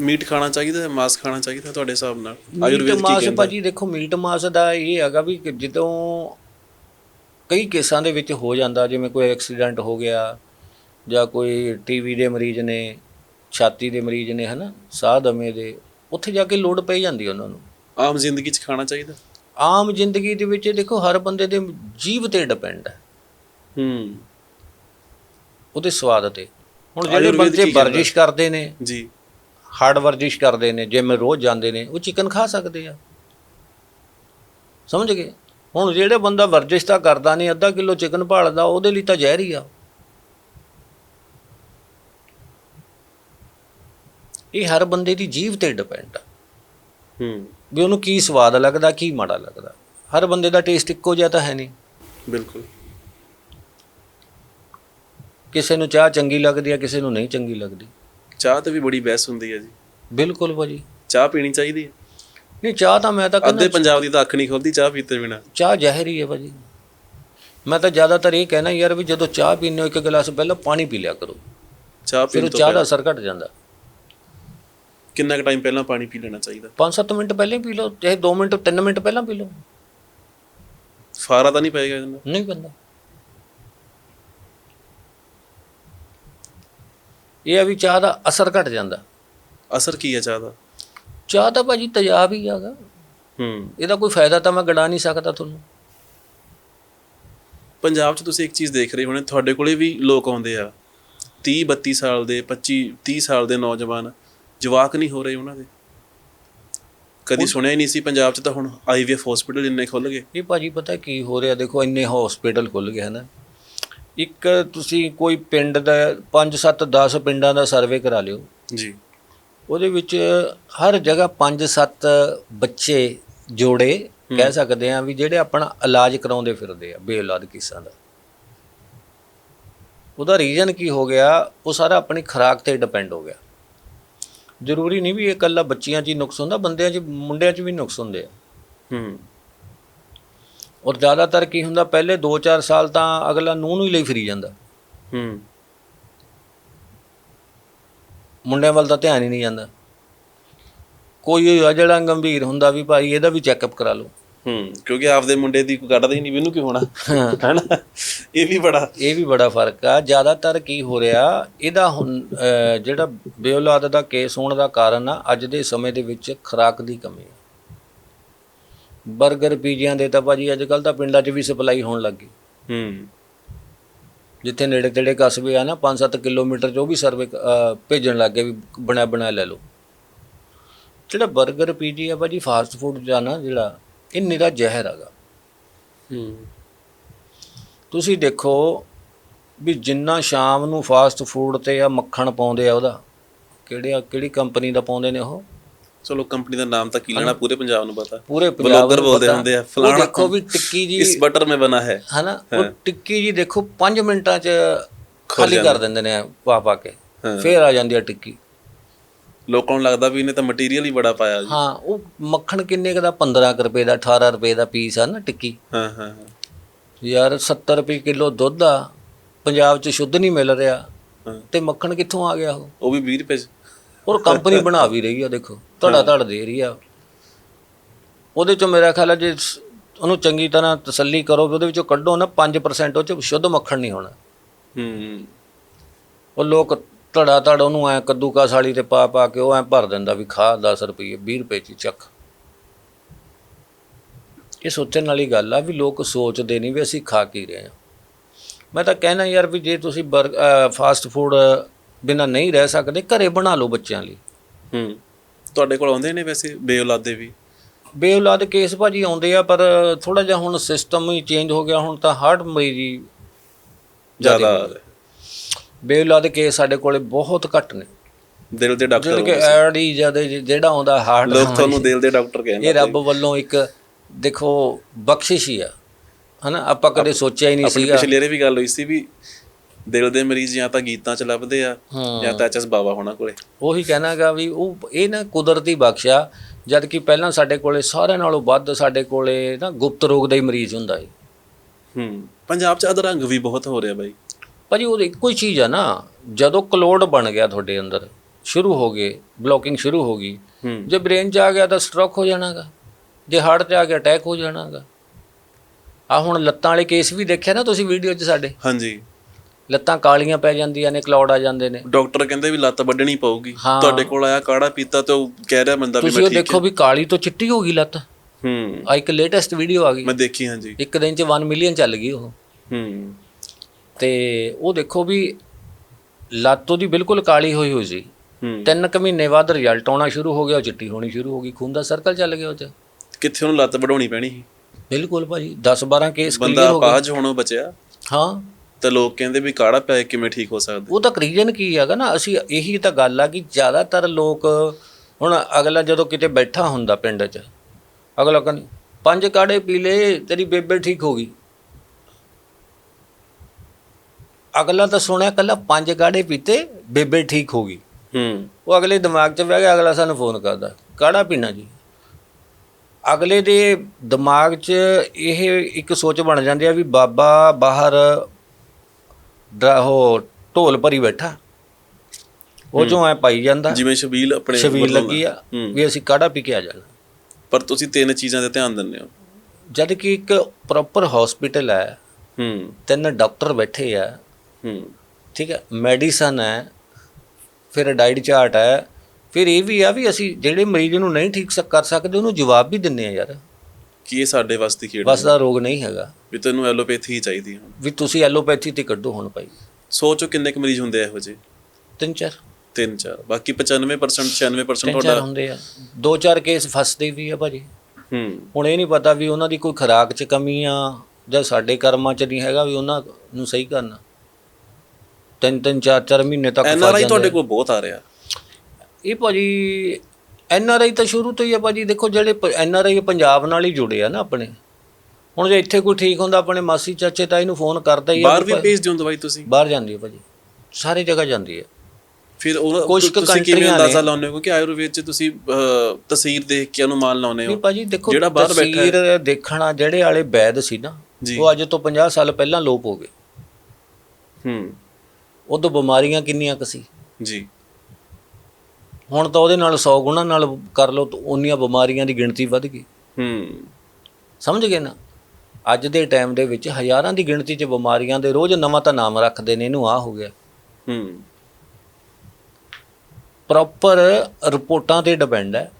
Meat ਖਾਣਾ ਚਾਹੀਦਾ ਹੈ ਮਾਸ ਖਾਣਾ ਚਾਹੀਦਾ ਹੈ ਤੁਹਾਡੇ ਹਿਸਾਬ ਨਾਲ? ਆਯੁਰਵੇਦ ਕੀ ਮਾਸ ਕਹਿੰਦਾ? ਭਾਜੀ ਦੇਖੋ ਮੀਟ ਮਾਸ ਦਾ ਇਹ ਹੈਗਾ ਵੀ ਕਿ ਜਦੋਂ ਕਈ ਕੇਸਾਂ ਦੇ ਵਿੱਚ ਹੋ ਜਾਂਦਾ ਜਿਵੇਂ ਕੋਈ ਐਕਸੀਡੈਂਟ ਹੋ ਗਿਆ ਜਾਂ ਕੋਈ ਟੀਵੀ ਦੇ ਮਰੀਜ਼ ਨੇ ਛਾਤੀ ਦੇ ਮਰੀਜ਼ ਨੇ ਹਨਾ ਸਾਹ ਦਮੇ ਦੇ ਉੱਥੇ ਜਾ ਕੇ ਲੋੜ ਪਈ ਜਾਂਦੀ ਉਹਨਾਂ ਨੂੰ। ਆਮ ਜ਼ਿੰਦਗੀ 'ਚ ਖਾਣਾ ਚਾਹੀਦਾ? ਆਮ ਜ਼ਿੰਦਗੀ ਦੇ ਵਿੱਚ ਦੇਖੋ ਹਰ ਬੰਦੇ ਦੇ ਜੀਵ ਤੇ ਡਿਪੈਂਡ ਹੈ। ਹੂੰ। ਉਹਦੇ ਸਵਾਦ ਤੇ। ਹੁਣ ਜਿਹੜੇ ਆਯੁਰਵੇਦ ਬੰਦੇ ਕਹਿੰਦਾ? ਵਰਜਿਸ਼ ਕਰਦੇ ਨੇ ਜੀ। ਹਾਰਡ ਵਰਜਿਸ਼ ਕਰਦੇ ਨੇ ਜਿਮ ਰੋਜ਼ ਜਾਂਦੇ ਨੇ ਉਹ ਚਿਕਨ ਖਾ ਸਕਦੇ ਆ। ਸਮਝ ਗਏ? ਹੁਣ ਜਿਹੜੇ ਬੰਦਾ ਵਰਜਿਸ਼ ਤਾਂ ਕਰਦਾ ਨਹੀਂ ਅੱਧਾ ਕਿਲੋ ਚਿਕਨ ਭਾਲਦਾ ਉਹਦੇ ਲਈ ਤਾਂ ਜ਼ਹਿਰ ਹੀ ਆ। ਇਹ ਹਰ ਬੰਦੇ ਦੀ ਜੀਵ ਤੇ ਡਿਪੈਂਡ ਆ। ਹੂੰ। ਵੀ ਉਹਨੂੰ ਕੀ ਸਵਾਦ ਲੱਗਦਾ ਕੀ ਮਾੜਾ ਲੱਗਦਾ। ਹਰ ਬੰਦੇ ਦਾ ਟੇਸਟ ਇੱਕੋ ਜਿਹਾ ਤਾਂ ਹੈ ਨਹੀਂ। ਬਿਲਕੁਲ। ਕਿਸੇ ਨੂੰ ਚਾਹ ਚੰਗੀ ਲੱਗਦੀ ਆ ਕਿਸੇ ਨੂੰ ਨਹੀਂ ਚੰਗੀ ਲੱਗਦੀ। ਚਾਹ ਤੇ ਵੀ ਬੜੀ ਬਹਿਸ ਹੁੰਦੀ ਹੈ ਜੀ। ਬਿਲਕੁਲ ਭਾਜੀ। ਚਾਹ ਪੀਣੀ ਚਾਹੀਦੀ ਹੈ? ਨਹੀਂ ਚਾਹ ਤਾਂ ਮੈਂ ਤਾਂ ਅੱਧੇ ਪੰਜਾਬ ਦੀ ਤਾਂ ਅੱਖ ਨਹੀਂ ਖੁੱਲਦੀ ਚਾਹ ਪੀਤੇ ਬਿਨਾ। ਚਾਹ ਜ਼ਹਿਰ ਹੀ ਹੈ ਭਾਜੀ। ਮੈਂ ਤਾਂ ਜ਼ਿਆਦਾਤਰ ਇਹ ਕਹਿਣਾ ਯਾਰ ਵੀ ਜਦੋਂ ਚਾਹ ਪੀਂਦੇ ਹੋ ਇੱਕ ਗਲਾਸ ਪਹਿਲਾਂ ਪਾਣੀ ਪੀ ਲਿਆ ਕਰੋ। ਚਾਹ ਪੀਣ ਤੋਂ ਚਾਹ ਦਾ ਅਸਰ ਘਟ ਜਾਂਦਾ। ਕਿੰਨਾ ਕੁ ਟਾਈਮ ਪਹਿਲਾਂ ਪਾਣੀ ਪੀ ਲੈਣਾ ਚਾਹੀਦਾ? 5-7 ਮਿੰਟ ਪਹਿਲਾਂ ਪੀ ਲਓ ਚਾਹੇ 2 ਮਿੰਟ 3 ਮਿੰਟ ਪਹਿਲਾਂ ਪੀ ਲਓ। ਫਾਰਾ ਤਾਂ ਨਹੀਂ ਪਏਗਾ ਨਹੀਂ ਪੈਂਦਾ। ਇਹ ਆ ਵੀ ਚਾਹ ਦਾ ਅਸਰ ਘਟ ਜਾਂਦਾ। ਅਸਰ ਕੀ ਹੈ ਚਾਹ ਦਾ? ਚਾਹ ਤਾਂ ਭਾਜੀ ਤੇਜ਼ਾਬ ਹੀ ਆਗਾ ਹੂੰ। ਇਹਦਾ ਕੋਈ ਫਾਇਦਾ ਤਾਂ ਮੈਂ ਗੜਾ ਨਹੀਂ ਸਕਦਾ ਤੁਹਾਨੂੰ। ਪੰਜਾਬ 'ਚ ਤੁਸੀਂ ਇੱਕ ਚੀਜ਼ ਦੇਖ ਰਹੇ ਹੋਣੇ ਤੁਹਾਡੇ ਕੋਲੇ ਵੀ ਲੋਕ ਆਉਂਦੇ ਆ। 30 32 ਸਾਲ ਦੇ 25 30 ਸਾਲ ਦੇ ਨੌਜਵਾਨ ਜਵਾਕ ਨਹੀਂ ਹੋ ਰਹੇ ਉਹਨਾਂ ਦੇ। ਕਦੀ ਸੁਣਿਆ ਹੀ ਨਹੀਂ ਸੀ ਪੰਜਾਬ 'ਚ ਤਾਂ ਹੁਣ ਆਈਵੀਐਫ ਹਸਪੀਟਲ ਇੰਨੇ ਖੁੱਲ ਗਏ। ਇਹ ਭਾਜੀ ਪਤਾ ਕੀ ਹੋ ਰਿਹਾ ਦੇਖੋ ਇੰਨੇ ਹਸਪੀਟਲ ਖੁੱਲ ਗਏ ਹਨ। ਇੱਕ ਤੁਸੀਂ ਕੋਈ ਪਿੰਡ ਦਾ 5 7 10 ਪਿੰਡਾਂ ਦਾ ਸਰਵੇ ਕਰਾ ਲਿਓ। ਜੀ। ਉਹਦੇ ਵਿੱਚ ਹਰ ਜਗ੍ਹਾ 5-7 ਬੱਚੇ ਜੋੜੇ ਕਹਿ ਸਕਦੇ ਆ ਵੀ ਜਿਹੜੇ ਆਪਣਾ ਇਲਾਜ ਕਰਾਉਂਦੇ ਫਿਰਦੇ ਆ ਬੇਔਲਾਦ ਕਿਸਾਂ ਦਾ। ਉਹਦਾ ਰੀਜ਼ਨ ਕੀ ਹੋ ਗਿਆ? ਉਹ ਸਾਰਾ ਆਪਣੀ ਖੁਰਾਕ ਤੇ ਡਿਪੈਂਡ ਹੋ ਗਿਆ। ਜ਼ਰੂਰੀ ਨਹੀਂ ਵੀ ਇਹ ਇਕੱਲਾ ਬੱਚੀਆਂ 'ਚ ਹੀ ਨੁਕਸ ਹੁੰਦਾ ਬੰਦਿਆਂ 'ਚ ਮੁੰਡਿਆਂ 'ਚ ਵੀ ਨੁਕਸ ਹੁੰਦੇ ਆ। ਹੂੰ। ਔਰ ਜ਼ਿਆਦਾਤਰ ਕੀ ਹੁੰਦਾ ਪਹਿਲੇ 2-4 ਸਾਲ ਤਾਂ ਅਗਲਾ ਨੂੰਹ ਨੂੰ ਹੀ ਲਈ ਫਿਰੀ ਜਾਂਦਾ। ਹੂੰ। ਮੁੰਡਿਆਂ ਵੱਲ ਤਾਂ ਧਿਆਨ ਹੀ ਨਹੀਂ ਜਾਂਦਾ। ਕੋਈ ਆ ਜਿਹੜਾ ਗੰਭੀਰ ਹੁੰਦਾ ਵੀ ਭਾਈ ਇਹਦਾ ਵੀ ਚੈੱਕਅਪ ਕਰਾ ਲਓ। ਹੂੰ ਕਿਉਂਕਿ ਆਪਦੇ ਮੁੰਡੇ ਦੀ ਕੋਈ ਕੱਢਦਾ ਹੀ ਨਹੀਂ ਵੀ ਇਹਨੂੰ ਕੀ ਹੋਣਾ? ਹੈਨਾ? ਇਹ ਵੀ ਬੜਾ ਇਹ ਵੀ ਬੜਾ ਫ਼ਰਕ ਆ। ਜ਼ਿਆਦਾਤਰ ਕੀ ਹੋ ਰਿਹਾ ਇਹਦਾ ਹੁਣ ਜਿਹੜਾ ਬੇਔਲਾਦ ਦਾ ਕੇਸ ਹੋਣ ਦਾ ਕਾਰਨ ਆ ਅੱਜ ਦੇ ਸਮੇਂ ਦੇ ਵਿੱਚ ਖੁਰਾਕ ਦੀ ਕਮੀ ਹੈ 버ਗਰ ਪੀਜ਼ਿਆਂ ਦੇ ਤਾਂ ਭਾਜੀ ਅੱਜ ਕੱਲ ਤਾਂ ਪਿੰਡਾਂ 'ਚ ਵੀ ਸਪਲਾਈ ਹੋਣ ਲੱਗ ਗਈ। ਹੂੰ। ਜਿੱਥੇ ਨੇੜੇ ਤੇੜੇ ਕਸਬੇ ਆ ਨਾ 5-7 ਕਿਲੋਮੀਟਰ 'ਚ ਉਹ ਵੀ ਸਰਵੇ ਭੇਜਣ ਲੱਗ ਗਏ ਵੀ ਬਣਿਆ ਬਣਾਇਆ ਲੈ ਲਓ। ਜਿਹੜਾ 버ਗਰ ਪੀਜ਼ੀ ਆ ਭਾਜੀ ਫਾਸਟ ਫੂਡ ਨਾ ਜਿਹੜਾ ਇਹ ਨਿਰਾ ਜ਼ਹਿਰ ਹੈਗਾ ਹੂੰ। ਤੁਸੀਂ ਦੇਖੋ ਵੀ ਜਿੰਨਾ ਸ਼ਾਮ ਨੂੰ ਫਾਸਟ ਫੂਡ ਤੇ ਆ ਮੱਖਣ ਪਾਉਂਦੇ ਆ ਉਹਦਾ ਕਿਹੜੇ ਕਿਹੜੀ ਕੰਪਨੀ ਦਾ ਪਾਉਂਦੇ ਨੇ ਉਹ? ਚਲੋ ਕੰਪਨੀ ਦਾ ਨਾਮ ਤਾਂ ਕੀ ਲੈਣਾ ਪੂਰੇ ਪੰਜਾਬ ਨੂੰ ਪਤਾ। ਪੂਰੇ ਪੰਜਾਬ ਬਲੌਗਰ ਬੋਲਦੇ। ਹੁੰਦੇ ਆ ਫਲਾਣਾ ਦੇਖੋ ਵੀ ਟਿੱਕੀ ਜੀ ਇਸ ਬਟਰ ਮੇ ਬਣਾ ਹੈ। ਹਨਾ ਉਹ ਟਿੱਕੀ ਜੀ ਦੇਖੋ 5 ਮਿੰਟਾਂ 'ਚ ਖਾਲੀ ਕਰ ਦਿੰਦੇ ਨੇ ਪਾ ਪਾ ਕੇ। ਫੇਰ ਆ ਜਾਂਦੀ ਆ ਟਿੱਕੀ। ਲੋਕਾਂ ਨੂੰ ਲੱਗਦਾ ਵੀ ਇਹਨੇ ਤਾਂ ਮਟੀਰੀਅਲ ਹੀ ਬੜਾ ਪਾਇਆ ਜੀ। ਹਾਂ ਉਹ ਮੱਖਣ ਕਿੰਨੇ ਦਾ? 15 ਕੁ ਰੁਪਏ ਦਾ 18 ਰੁਪਏ ਦਾ ਪੀਸ ਆ ਨਾ ਟਿੱਕੀ। ਹਾਂ ਹਾਂ ਯਾਰ 70 ਰੁਪਏ ਕਿਲੋ ਦੁੱਧ ਆ ਪੰਜਾਬ 'ਚ ਸ਼ੁੱਧ ਨਹੀਂ ਮਿਲ ਰਿਹਾ। ਤੇ ਮੱਖਣ ਕਿੱਥੋਂ ਆ ਗਿਆ ਉਹ? ਉਹ ਵੀ 20 ਰੁਪਏ 'ਚ। ਔਰ ਕੰਪਨੀ ਬਣਾ ਵੀ ਰਹੀ ਆ ਦੇਖੋ ਧੜਾ ਧੜ ਦੇ ਰਹੀ ਆ। ਉਹਦੇ ਚੋਂ ਮੇਰਾ ਖਿਆਲ ਹੈ ਜੇ ਸ- ਉਹਨੂੰ ਚੰਗੀ ਤਰ੍ਹਾਂ ਤਸੱਲੀ ਕਰੋ ਵੀ ਉਹਦੇ ਵਿੱਚੋਂ ਕੱਢੋ ਨਾ 5% ਉਹ ਚ ਸ਼ੁੱਧ ਮੱਖਣ ਨਹੀਂ ਹੋਣਾ। ਹੂੰ ਉਹ ਲੋਕ ਧੜਾ ਧੜ ਉਹਨੂੰ ਐ ਕੱਦੂਕਾ ਸਾਲੀ ਤੇ ਪਾ ਪਾ ਕੇ ਉਹ ਐ ਭਰ ਦਿੰਦਾ ਵੀ ਖਾ 10 ਰੁਪਏ 20 ਰੁਪਏ ਚ ਚੱਕ। ਇਹ ਸੋਚਣ ਵਾਲੀ ਗੱਲ ਆ ਵੀ ਲੋਕ ਸੋਚਦੇ ਨਹੀਂ ਵੀ ਅਸੀਂ ਖਾ ਕੀ ਰਹੇ ਹਾਂ ਮੈਂ ਤਾਂ ਕਹਿਣਾ ਯਾਰ ਵੀ ਜੇ ਤੁਸੀਂ ਫਾਸਟ ਫੂਡ ਬਿਨਾ ਨਹੀਂ ਰਹਿ ਸਕਦੇ ਘਰੇ ਬਣਾ ਲਓ ਬੱਚਿਆਂ ਲਈ। ਹੂੰ। ਤੁਹਾਡੇ ਕੋਲ ਆਉਂਦੇ ਨੇ ਵੈਸੇ ਬੇਔਲਾਦੇ ਵੀ? ਬੇਔਲਾਦ ਕੇਸ ਭਾਜੀ ਆਉਂਦੇ ਆ ਪਰ ਥੋੜਾ ਜਿਹਾ ਹੁਣ ਸਿਸਟਮ ਹੀ ਚੇਂਜ ਹੋ ਗਿਆ ਹੁਣ ਤਾਂ ਹਾਰਟ ਮਰੀਜ਼ ਜ਼ਿਆਦਾ ਬੇਔਲਾਦ ਕੇਸ ਸਾਡੇ ਕੋਲੇ ਬਹੁਤ ਘੱਟ ਨੇ। ਦਿਲ ਦੇ ਡਾਕਟਰ ਜਿਹੜੇ ਕਿ ਐਡ ਹੀ ਜ਼ਿਆਦਾ ਜਿਹੜਾ ਆਉਂਦਾ ਹਾਰਟ ਲੋਕ ਤੁਹਾਨੂੰ ਦਿਲ ਦੇ ਡਾਕਟਰ ਕਹਿੰਦੇ ਇਹ ਰੱਬ ਵੱਲੋਂ ਇੱਕ ਦੇਖੋ ਬਖਸ਼ਿਸ਼ ਹੀ ਆ। ਹਨਾ? ਆਪਾਂ ਕਦੇ ਸੋਚਿਆ ਹੀ ਨਹੀਂ ਸੀਗਾ। ਪਿਛਲੇ ਰੇ ਵੀ ਗੱਲ ਹੋਈ ਸੀ ਵੀ ਦਿਲ ਦੇ ਮਰੀਜ਼ ਜਾਂ ਤਾਂ ਗੀਤਾਂ 'ਚ ਲੱਭਦੇ ਆ ਜਾਂ ਤਾਂ ਐਚਐਸ ਬਾਬਾ ਹੋਣਾ ਕੋਲੇ। ਉਹੀ ਕਹਿਣਾਗਾ ਵੀ ਉਹ ਇਹ ਨਾ ਕੁਦਰਤੀ ਬਖਸ਼ਿਆ ਜਦ ਕਿ ਪਹਿਲਾਂ ਸਾਡੇ ਕੋਲੇ ਸਾਰਿਆਂ ਨਾਲੋਂ ਵੱਧ ਸਾਡੇ ਕੋਲੇ ਨਾ ਗੁਪਤ ਰੋਗ ਦਾ ਹੀ ਮਰੀਜ਼ ਹੁੰਦਾ ਹੈ ਹੂੰ ਪੰਜਾਬ 'ਚ ਅਧਰੰਗ ਵੀ ਬਹੁਤ ਹੋ ਰਿਹਾ ਬਾਈ। ਭਾਜੀ ਉਹ ਇੱਕੋ ਹੀ ਚੀਜ਼ ਆ ਨਾ ਜਦੋਂ ਕਲੋਡ ਬਣ ਗਿਆ ਤੁਹਾਡੇ ਅੰਦਰ ਸ਼ੁਰੂ ਹੋ ਗਏ ਬਲੋਕਿੰਗ ਸ਼ੁਰੂ ਹੋ ਗਈ ਜੇ ਬ੍ਰੇਨ 'ਚ ਆ ਗਿਆ ਤਾਂ ਸਟ੍ਰੋਕ ਹੋ ਜਾਣਾਗਾ ਜੇ ਹਾਰਟ 'ਚ ਆ ਗਿਆ ਅਟੈਕ ਹੋ ਜਾਣਾਗਾ। ਆ ਹੁਣ ਲੱਤਾਂ ਵਾਲੇ ਕੇਸ ਵੀ ਦੇਖਿਆ ਨਾ ਤੁਸੀਂ ਵੀਡੀਓ 'ਚ ਸਾਡੇ? ਹਾਂਜੀ। ਲੱਤਾਂ ਕਾਲੀਆਂ ਪੈ ਜਾਂਦੀਆਂ ਨੇ ਕਲੌਡ ਆ ਜਾਂਦੇ ਨੇ। ਡਾਕਟਰ ਕਹਿੰਦੇ ਵੀ ਲੱਤ ਵੱਢਣੀ ਪਊਗੀ। ਹਾਂ। ਤੁਹਾਡੇ ਕੋਲ ਆਇਆ ਕਾੜਾ ਪੀਤਾ ਤੇ ਉਹ ਕਹਿ ਰਿਹਾ ਬੰਦਾ ਵੀ ਤੁਸੀਂ ਮੈਂ ਉਹ ਠੀਕ ਦੇਖੋ ਵੀ ਕਾਲੀ ਤੋਂ ਚਿੱਟੀ ਹੋ ਗਈ ਲੱਤ। ਹੂੰ। ਆ ਇੱਕ ਲੇਟੈਸਟ ਵੀਡੀਓ ਆ ਗਈ। ਮੈਂ ਦੇਖੀ ਹਾਂਜੀ। ਇੱਕ ਦਿਨ 'ਚ 1 ਮਿਲੀਅਨ ਚੱਲ ਗਈ ਉਹ। ਹੂੰ। ਤੇ ਉਹ ਦੇਖੋ ਵੀ ਲੱਤ ਉਹਦੀ ਬਿਲਕੁਲ ਕਾਲੀ ਹੋਈ ਹੋਈ ਸੀ। ਹੂੰ। ਤਿੰਨ ਕੁ ਮਹੀਨੇ ਬਾਅਦ ਰਿਜ਼ਲਟ ਆਉਣਾ ਸ਼ੁਰੂ ਹੋ ਗਿਆ ਉਹ ਚਿੱਟੀ ਹੋਣੀ ਸ਼ੁਰੂ ਹੋ ਗਈ ਖੂਨ ਦਾ ਸਰਕਲ ਚੱਲ ਗਿਆ ਉਹ 'ਚ। ਕਿੱਥੇ ਉਹਨੂੰ ਲੱਤ ਵਢਾਉਣੀ ਪੈਣੀ ਸੀ? ਬਿਲਕੁਲ ਭਾਜੀ 10 12 ਕੇਸ ਬੰਦਾ ਕਲੀਅਰ ਹੋ ਗਏ। ਆਪਾਜ ਹੋਣੋਂ ਬਚਿਆ। ਹਾਂ। ਤੇ ਲੋਕ ਕਹਿੰਦੇ ਵੀ ਕਾੜਾ ਪਿਆ ਕੇ ਕਿਵੇਂ ਠੀਕ ਹੋ ਸਕਦਾ? ਉਹ ਤਾਂ ਰੀਜਨ ਕੀ ਹੈਗਾ ਨਾ ਅਸੀਂ ਇਹੀ ਤਾਂ ਗੱਲ ਆ ਕਿ ਜ਼ਿਆਦਾਤਰ ਲੋਕ ਹੁਣ ਅਗਲਾ ਜਦੋਂ ਕਿਤੇ ਬੈਠਾ ਹੁੰਦਾ ਪਿੰਡ 'ਚ ਅਗਲਾ ਕਹਿੰਦਾ ਪੰਜ ਕਾੜੇ ਪੀ ਲਏ ਤੇਰੀ ਬੇਬੇ ਠੀਕ ਹੋ ਗਈ। ਅਗਲਾ ਤਾਂ ਸੁਣਿਆ ਕੱਲਾ ਪੰਜ ਕਾੜੇ ਪੀਤੇ ਬੇਬੇ ਠੀਕ ਹੋ ਗਈ। ਹੂੰ। ਉਹ ਅਗਲੇ ਦਿਮਾਗ 'ਚ ਬਹਿ ਗਿਆ ਅਗਲਾ ਸਾਨੂੰ ਫੋਨ ਕਰਦਾ ਕਾੜਾ ਪੀਣਾ ਜੀ। ਅਗਲੇ ਦੇ ਦਿਮਾਗ 'ਚ ਇਹ ਇੱਕ ਸੋਚ ਬਣ ਜਾਂਦੀ ਆ ਵੀ ਬਾਬਾ ਬਾਹਰ ਡ- ਉਹ ਢੋਲ ਭਰੀ ਬੈਠਾ। ਉਹ ਚੋਂ ਐ ਪਾਈ ਜਾਂਦਾ। ਜਿਵੇਂ ਸ਼ਬੀਲ ਆਪਣੇ ਛਬੀਲ ਲੱਗੀ ਆ ਹੂੰ। ਵੀ ਅਸੀਂ ਕਾੜਾ ਪੀ ਕੇ ਆ ਜਾਣਾ। ਪਰ ਤੁਸੀਂ ਤਿੰਨ ਚੀਜ਼ਾਂ ਤੇ ਧਿਆਨ ਦਿੰਦੇ ਹੋ। ਜਦ ਕਿ ਇੱਕ ਪ੍ਰੋਪਰ ਹਸਪੀਟਲ ਹੈ। ਹੂੰ। ਤਿੰਨ ਡਾਕਟਰ ਬੈਠੇ ਆ। ਹੂੰ। ਠੀਕ ਹੈ ਮੈਡੀਸਨ ਹੈ ਫਿਰ ਡਾਈਟ ਚਾਰਟ ਹੈ। ਫਿਰ ਇਹ ਵੀ ਆ ਵੀ ਅਸੀਂ ਜਿਹੜੇ ਮਰੀਜ਼ ਨੂੰ ਨਹੀਂ ਠੀਕ ਸ- ਕਰ ਸਕਦੇ ਉਹਨੂੰ ਜਵਾਬ ਵੀ ਦਿੰਨੇ ਆ ਯਾਰ। ਕੀ ਇਹ ਸਾਡੇ ਵਾਸਤੇ ਖੇਡ ਬਸ ਦਾ ਰੋਗ ਨਹੀਂ ਹੈਗਾ। ਵੀ ਤੈਨੂੰ ਐਲੋਪੈਥੀ ਹੀ ਚਾਹੀਦੀ ਹੁਣ ਵੀ ਤੁਸੀਂ ਐਲੋਪੈਥੀ ਤੇ ਕੱਢੋ ਹੁਣ ਭਾਈ। ਸੋਚੋ ਕਿੰਨੇ ਕੁ ਮਰੀਜ਼ ਹੁੰਦੇ ਆ ਇਹੋ ਜਿਹੇ? ਤਿੰਨ ਚਾਰ। ਤਿੰਨ ਚਾਰ। ਬਾਕੀ 95% 96% ਤਿੰਨ ਚਾਰ ਤੁਹਾਡਾ ਹੁੰਦੇ ਆ। ਦੋ ਚਾਰ ਕੇਸ ਫਸਦੇ ਵੀ ਆ ਭਾਜੀ। ਹੂੰ। ਹੁਣ ਇਹ ਨਹੀਂ ਪਤਾ ਵੀ ਉਹਨਾਂ ਦੀ ਕੋਈ ਖੁਰਾਕ 'ਚ ਕਮੀ ਆ ਜਾਂ ਸਾਡੇ ਕਰਮਾਂ 'ਚ ਨਹੀਂ ਹੈਗਾ ਵੀ ਉਹਨਾਂ ਨੂੰ ਸਹੀ ਕਰਨਾ। ਤਿੰਨ ਤਿੰਨ ਚਾਰ ਚਾਰ ਮਹੀਨੇ ਤੱਕ ਐਨ ਫਸ ਆਰ ਆਈ ਜਾਂਦੇ ਤੁਹਾਡੇ ਆ। ਕੋਲ ਬਹੁਤ ਆ ਰਿਹਾ। ਇਹ ਭਾਜੀ ਐਨ ਆਰ ਆਈ ਤਾਂ ਸ਼ੁਰੂ ਤੋਂ ਹੀ ਆ ਭਾਜੀ। ਦੇਖੋ ਜਿਹੜੇ ਐਨ ਆਰ ਆਈ ਪੰਜਾਬ ਨਾਲ ਹੀ ਜੁੜੇ ਆ ਨਾ ਆਪਣੇ। ਹੁਣ ਜੇ ਇੱਥੇ ਕੋਈ ਠੀਕ ਹੁੰਦਾ ਆਪਣੇ ਮਾਸੀ ਚਾਚੇ ਤਾਈ ਨੂੰ ਫੋਨ ਕਰਦਾ ਹੀ ਆ ਬਾਹਰ ਵੀ ਭੇਜ। ਦਿਓ ਦਵਾਈ ਤੁਸੀਂ? ਬਾਹਰ ਜਾਂਦੀ ਹੈ ਭਾਜੀ। ਸਾਰੀ ਜਗ੍ਹਾ ਜਾਂਦੀ ਹੈ ਫਿਰ ਉਹ ਤੁਸੀਂ ਕਿਵੇਂ ਅੰਦਾਜ਼ਾ ਲਾਉਂਦੇ ਹੋ? ਕਿ ਆਯੁਰਵੇਦ ਚ ਤੁਸੀਂ ਤਸਵੀਰ ਦੇਖ ਕੇ ਅਨੁਮਾਨ ਲਾਉਂਦੇ ਨਹੀਂ ਹੋ ਭਾਜੀ ਦੇਖੋ ਜਿਹੜਾ ਬਾਹਰ ਬੈਠਾ ਤਸਵੀਰ ਦੇਖਣਾ ਜਿਹੜੇ ਵਾਲੇ ਵੈਦ ਸੀ ਨਾ। ਉਹ ਅੱਜ ਤੋਂ 50 ਸਾਲ ਪਹਿਲਾਂ ਲੋਪ ਹੋ ਗਏ। ਹੂੰ। ਉਦੋਂ ਬਿਮਾਰੀਆਂ ਕਿੰਨੀਆਂ ਕੁ ਸੀ? ਜੀ। ਹੁਣ ਤਾਂ ਉਹਦੇ ਨਾਲ 100 ਗੁਣਾ ਨਾਲ ਕਰ ਲਓ ਤਾਂ ਉਨੀਆਂ ਬਿਮਾਰੀਆਂ ਦੀ ਗਿਣਤੀ ਵੱਧ ਗਈ। ਹੂੰ। ਸਮਝ ਗਏ ਨਾ? ਅੱਜ ਦੇ ਟਾਈਮ ਦੇ ਵਿੱਚ ਹਜ਼ਾਰਾਂ ਦੀ ਗਿਣਤੀ 'ਚ ਬਿਮਾਰੀਆਂ ਦੇ ਰੋਜ਼ ਨਵਾਂ ਤਾਂ ਨਾਮ ਰੱਖਦੇ ਨੇ ਇਹਨੂੰ ਆ ਹੋ ਗਿਆ। ਹੂੰ। ਪ੍ਰੋਪਰ ਰਿਪੋਰਟਾਂ ਤੇ ਡਿਪੈਂਡ ਹੈ।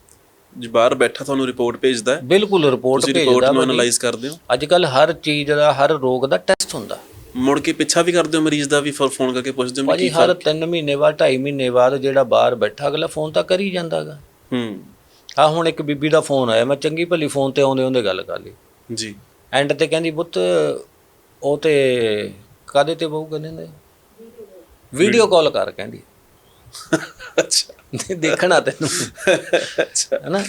ਜੇ ਬਾਹਰ ਬੈਠਾ ਤੁਹਾਨੂੰ ਰਿਪੋਰਟ ਭੇਜਦਾ ਹੈ ਬਿਲਕੁਲ ਰਿਪੋਰਟ ਤੁਸੀਂ ਰਿਪੋਰਟ ਭੇਜਦਾ ਨੂੰ। ਐਨਾਲਾਈਜ਼ ਕਰਦੇ ਹੋ। ਅੱਜ ਕੱਲ ਹਰ ਚੀਜ਼ ਦਾ ਹਰ ਰੋਗ ਦਾ ਟੈਸਟ ਹੁੰਦਾ। ਮੁੜ ਕੇ ਪਿੱਛਾ ਵੀ ਕਰਦੇ ਹੋ ਮਰੀਜ਼ ਦਾ ਵੀ ਫਿਰ ਫੋਨ ਕਰਕੇ ਪੁੱਛਦੇ ਹੋ ਵੀ ਭਾਜੀ ਕੀ ਹਰ ਫ਼ਰਕ? 3 ਮਹੀਨੇ ਬਾਅਦ 2.5 ਮਹੀਨੇ ਬਾਅਦ ਜਿਹੜਾ ਬਾਹਰ ਬੈਠਾ ਅਗਲਾ ਫੋਨ ਤਾਂ ਕਰ ਹੀ ਜਾਂਦਾਗਾ। ਹੂੰ। ਆ ਹੁਣ ਇੱਕ ਬੀਬੀ ਦਾ ਫੋਨ ਆਇਆ ਮੈਂ ਚੰਗੀ ਭਲੀ ਫੋਨ ਤੇ ਆਉਂਦੇ ਆਉਂਦੇ ਗੱਲ ਕਰ ਲਈ। ਜੀ। ਐਂਡ ਤੇ ਕਹਿੰਦੀ ਪੁੱਤ ਉਹ ਤੇ ਕਾਦੇ ਤੇ ਬਹੂ ਕਹਿੰਦੇ ਨੇ? ਵੀਡੀਓ ਕਾਲ ਕਰ ਕਹਿੰਦੀ। ਅੱਛਾ। ਦੇਖਣਾ ਤੈਨੂੰ। ਅੱਛਾ। ਹੈਨਾ?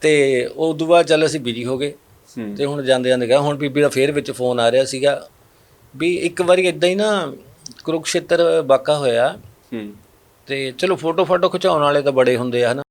ਤੇ ਉਹ ਤੋਂ ਬਾਅਦ ਚੱਲ ਅਸੀਂ ਬਿਜ਼ੀ ਹੋ ਗਏ। ਤੇ ਹੁਣ ਜਾਂਦੇ ਜਾਂਦੇ ਗਿਆ ਹੁਣ ਬੀਬੀ ਦਾ ਫੇਰ ਵਿੱਚ ਫੋਨ ਆ ਰਿਹਾ ਸੀਗਾ। ਵੀ ਇੱਕ ਵਾਰੀ ਇਦਾਂ ਹੀ ਨਾ ਕੁਰੂਕਸ਼ੇਤਰ ਵਾਕਾ ਹੋਇਆ ਹੂੰ। ਤੇ ਚਲੋ ਫੋਟੋ ਫੋਟੋ ਖਿਚਾਉਣ ਵਾਲੇ ਤਾਂ ਬੜੇ ਹੁੰਦੇ ਆ ਹਨਾ।